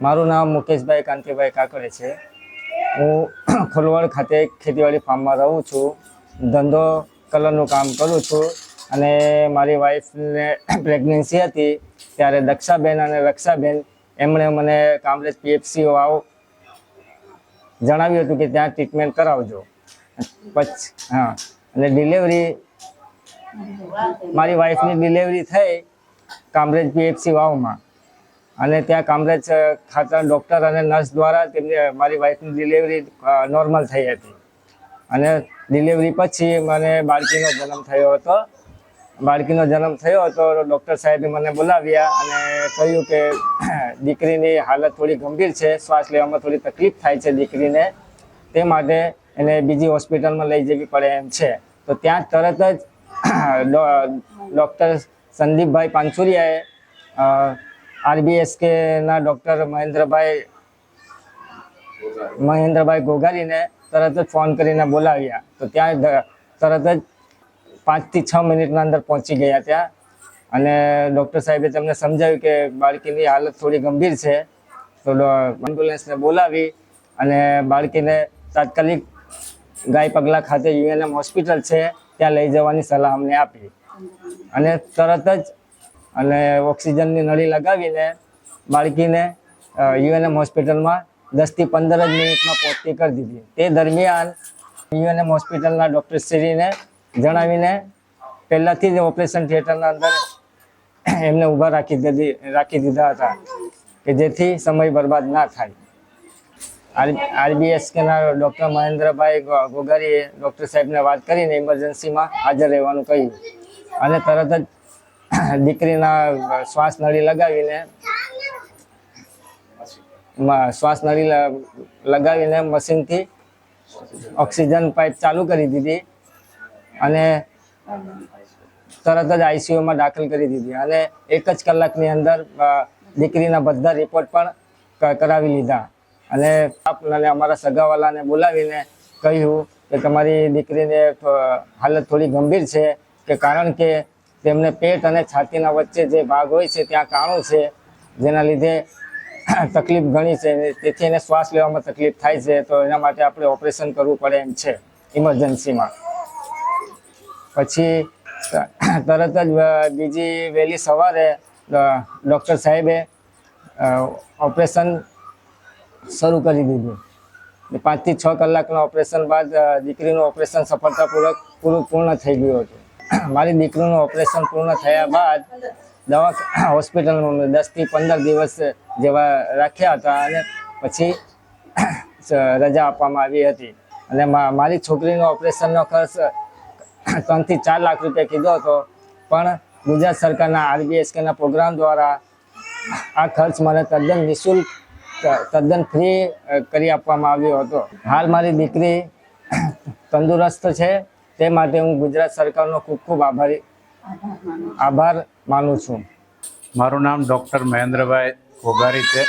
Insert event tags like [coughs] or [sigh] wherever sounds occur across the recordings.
મારું નામ મુકેશભાઈ કાંતિભાઈ કાકડે છે. હું [clears throat] ખોલવડ ખાતે ખેતીવાડી ફાર્મમાં રહું છું. ધંધો કલરનું કામ કરું છું અને મારી વાઈફને [clears throat] પ્રેગ્નન્સી હતી ત્યારે દક્ષાબેન અને રક્ષાબેન એમણે મને કામરેજ પીએફસી વાવ જણાવ્યું હતું કે ત્યાં ટ્રીટમેન્ટ કરાવજો. પછી, હા, અને ડિલિવરી મારી વાઈફની ડિલિવરી થઈ કામરેજ પીએફસી વાવમાં. અને ત્યાં કામરેજ ખાતા ડૉક્ટર અને નર્સ દ્વારા તેમની, મારી વાઈફની ડિલિવરી નોર્મલ થઈ હતી. અને ડિલિવરી પછી મને બાળકીનો જન્મ થયો હતો. બાળકીનો જન્મ થયો હતો ડૉક્ટર સાહેબે મને બોલાવ્યા અને કહ્યું કે, [clears throat] દીકરીની હાલત થોડી ગંભીર છે, શ્વાસ લેવામાં થોડી તકલીફ થાય છે દીકરીને. તે માટે એને બીજી હોસ્પિટલમાં લઈ જવી પડે એમ છે. તો ત્યાં તરત જ [clears throat] ડૉક્ટર સંદીપભાઈ પાનસુરિયાએ આરબીએસકેના ડૉક્ટર મહેન્દ્રભાઈ મહેન્દ્રભાઈ ગોગારીને તરત જ ફોન કરીને બોલાવ્યા. તો ત્યાં તરત જ પાંચથી છ મિનિટના અંદર પહોંચી ગયા ત્યાં. અને ડૉક્ટર સાહેબે તમને સમજાવ્યું કે બાળકીની હાલત થોડી ગંભીર છે. તો એમ્બ્યુલન્સને બોલાવી અને બાળકીને તાત્કાલિક ગાય પગલા ખાતે યુએનએમ હોસ્પિટલ છે, ત્યાં લઈ જવાની સલાહ અમને આપી. અને તરત જ અને ઓક્સિજનની નળી લગાવીને બાળકીને યુએનએમ હોસ્પિટલમાં દસથી પંદર જ મિનિટમાં પહોંચતી કરી દીધી. તે દરમિયાન યુએનએમ હોસ્પિટલના ડૉક્ટર શ્રીને જણાવીને પહેલાંથી જ ઓપરેશન થિયેટરના અંદર એમને ઊભા રાખી દીધી, રાખી દીધા હતા કે જેથી સમય બરબાદ ના થાય. આરબીએસકેના ડૉક્ટર મહેન્દ્રભાઈ ગોગારીએ ડૉક્ટર સાહેબને વાત કરીને ઇમરજન્સીમાં હાજર રહેવાનું કહ્યું. અને તરત જ [coughs] દીકરીના શ્વાસ નળી લગાવીને શ્વાસ નળી લગાવીને મશીનથી ઓક્સિજન પાઇપ ચાલુ કરી દીધી અને તરત જ આઈસીયુમાં દાખલ કરી દીધી અને એક જ કલાકની અંદર દીકરીના બધા રિપોર્ટ પણ કરાવી લીધા. અને આપને અમારા સગાવાલાને બોલાવીને કહ્યું કે તમારી દીકરીને હાલત થોડી ગંભીર છે, કે કારણ કે તેમને પેટ અને છાતીના વચ્ચે જે ભાગ હોય છે, ત્યાં કાણું છે, જેના લીધે તકલીફ ઘણી છે તેથી એને શ્વાસ લેવામાં તકલીફ થાય છે, તો એના માટે આપણે ઓપરેશન કરવું પડે એમ છે, ઇમરજન્સીમાં. પછી તરત જ બીજી વહેલી સવારે ડૉક્ટર સાહેબે ઓપરેશન શરૂ કરી દીધું. પાંચથી છ કલાકના ઓપરેશન બાદ દીકરીનું ઓપરેશન સફળતાપૂર્વક પૂરું પૂર્ણ થઈ ગયું હતું. [clears throat] મારી દીકરીનું ઓપરેશન પૂર્ણ થયા બાદ દવા [clears throat] હોસ્પિટલમાં દસથી પંદર દિવસ જેવા રાખ્યા હતા અને પછી [clears throat] રજા આપવામાં આવી હતી. અને મારી છોકરીનો ઓપરેશનનો ખર્ચ ત્રણથી ચાર લાખ રૂપિયા કીધો હતો. પણ ગુજરાત સરકારના આરબીએસકેના પ્રોગ્રામ દ્વારા આ ખર્ચ મને તદ્દન નિઃશુલ્ક તદ્દન ફ્રી કરી આપવામાં આવ્યો હતો. હાલ મારી દીકરી તંદુરસ્ત છે. તે માટે હું ગુજરાત સરકારનો ખૂબ ખૂબ આભારી આભાર માનું છું. મારું નામ ડૉક્ટર મહેન્દ્રભાઈ ઘોઘારી છે.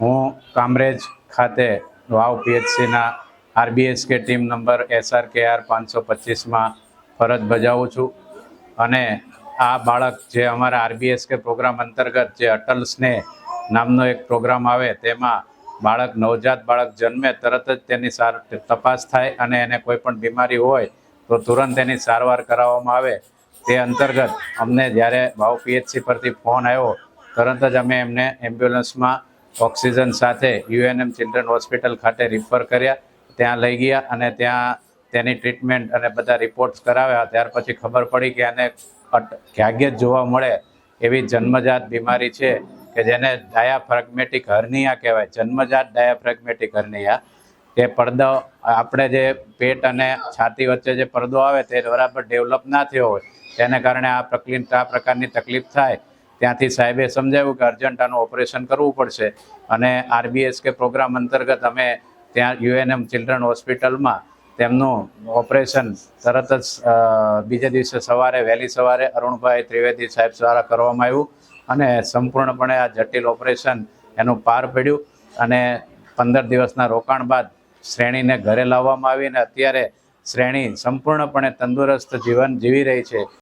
હું કામરેજ ખાતે Vav પીએચસીના RBSK team number SR K R પાંચસો પચીસમાં ફરજ બજાવું છું અને આ બાળક જે અમારા આરબીએસકે પ્રોગ્રામ અંતર્ગત જે અટલ સ્નેહ નામનો એક પ્રોગ્રામ આવે તેમાં બાળક નવજાત બાળક જન્મે તરત જ તેની સાર તપાસ થાય અને એને કોઈ પણ બીમારી હોય તો તુરંત એની સારવાર કરાવવામાં આવે. તે અંતર્ગત અમને જ્યારે ભાવ પીએચસી પરથી ફોન આવ્યો, તરત જ અમે એમને એમ્બ્યુલન્સમાં ઓક્સિજન સાથે યુએનએમ ચિલ્ડ્રન હોસ્પિટલ ખાતે રિફર કર્યા. ત્યાં લઈ ગયા અને ત્યાં તેની ટ્રીટમેન્ટ અને બધા રિપોર્ટ્સ કરાવ્યા. ત્યાર પછી ખબર પડી કે આને ભાગ્યે જ જોવા મળે એવી જન્મજાત બીમારી છે કે જેને ડાયાફ્રેગમેટિક હર્નિયા કહેવાય. જન્મજાત ડાયાફ્રેગમેટિક હર્નિયા તે પડદો, આપણે જે પેટ અને છાતી વચ્ચે જે પડદો આવે તે બરાબર ડેવલપ ના થયો હોય, તેને કારણે આ તકલીફ આ પ્રકારની તકલીફ થાય. ત્યાંથી સાહેબે સમજાવ્યું કે અર્જન્ટ આનું ઓપરેશન કરવું પડશે અને આરબીએસ કે પ્રોગ્રામ અંતર્ગત અમે ત્યાં યુએનએમ ચિલ્ડ્રન હોસ્પિટલમાં તેમનું ઓપરેશન તરત જ બીજે દિવસે સવારે, વહેલી સવારે અરુણભાઈ ત્રિવેદી સાહેબ દ્વારા કરવામાં આવ્યું અને સંપૂર્ણપણે આ જટિલ ઓપરેશન એનું પાર પડ્યું અને પંદર દિવસના રોકાણ બાદ શ્રેણીને ઘરે લાવવામાં આવી અને અત્યારે શ્રેણી સંપૂર્ણપણે તંદુરસ્ત જીવન જીવી રહી છે.